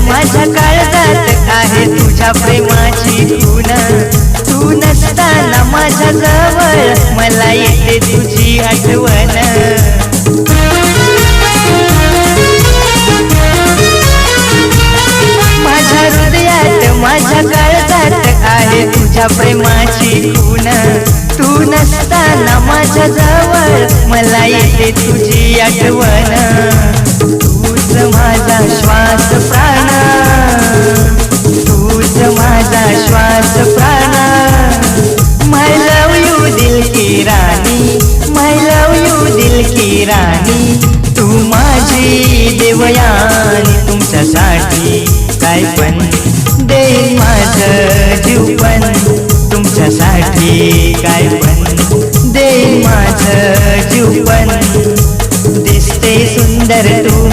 माझ्या काळजात आहे तुझ्या प्रेमाची खून तू नसताना माझ्या जवळ मला येते तुझी आठवण. माझ्या हृदयात माझ्या काळजात आहे तुझ्या प्रेमाची खून तू नसताना माझ्या जवळ मला येते तुझी आठवण. की राणी. तू माझी देवयानी तुमच्यासाठी काय पण दे माझं जीव पण तुमच्यासाठी काय पण दे माझं जीव पण दिसते सुंदर तू